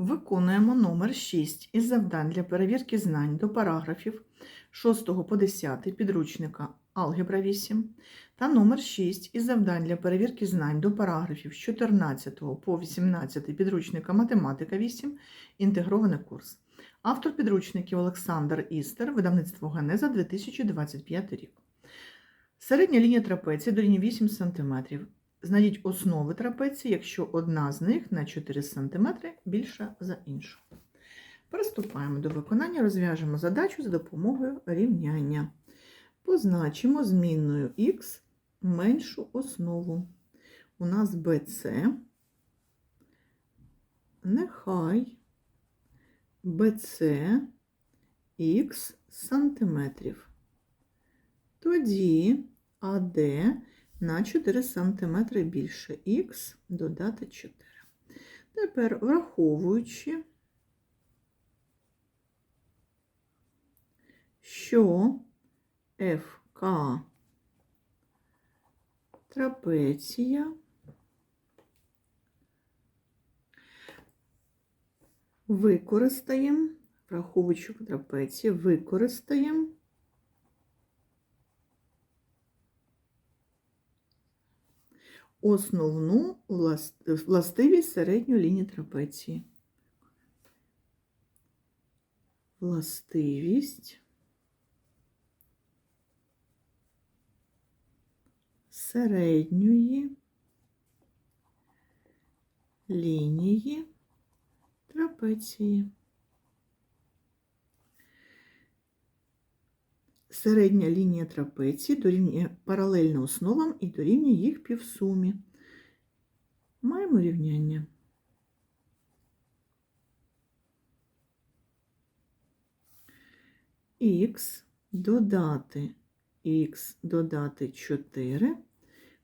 Виконуємо номер 6 із завдань для перевірки знань до параграфів 6 по 10 підручника Алгебра 8 та номер 6 із завдань для перевірки знань до параграфів з 14 по 18 підручника Математика 8 інтегрований курс. Автор підручників Олександр Істер, видавництво Генеза 2025 рік. Середня лінія трапеції дорівнює 8 см. Знайдіть основи трапеції, якщо одна з них на 4 см більша за іншу. Приступаємо до виконання, розв'яжемо задачу за допомогою рівняння. Позначимо змінною х меншу основу. У нас BC. Нехай BC х сантиметрів. Тоді АД на 4 см більше х додати 4. Тепер враховуючи, що ФК трапеція використаємо, враховуючи трапецію, використаємо основну властивість середньої лінії трапеції. Властивість середньої лінії трапеції. Середня лінія трапеції дорівнює паралельно основам і дорівнює їх півсумі. Маємо рівняння. Х додати х додати 4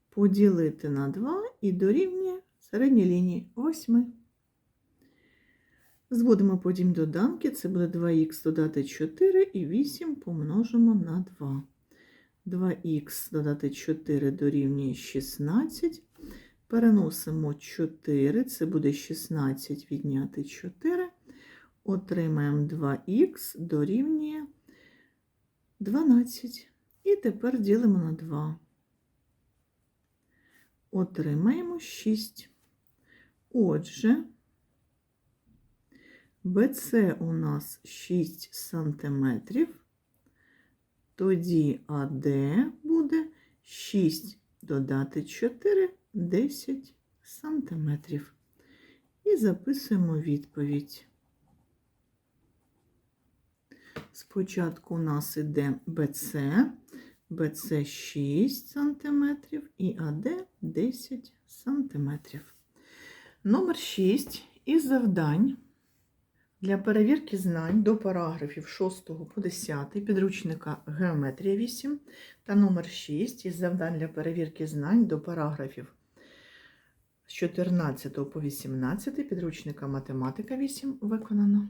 поділити на 2 і дорівнює середній лінії 8. Зводимо потім доданки, це буде 2х додати 4 і 8 помножимо на 2. 2х додати 4 дорівнює 16. Переносимо 4, це буде 16 відняти 4. Отримаємо 2х дорівнює 12. І тепер ділимо на 2. Отримаємо 6. Отже, БЦ у нас 6 сантиметрів, тоді АД буде 6 додати 4 10 сантиметрів. І записуємо відповідь. Спочатку у нас іде БЦ, БЦ 6 сантиметрів і АД 10 сантиметрів. Номер 6 із завдань для перевірки знань до параграфів 6 по 10 підручника Геометрія 8 та номер 6 із завдань для перевірки знань до параграфів з 14 по 18 підручника Математика 8 виконано.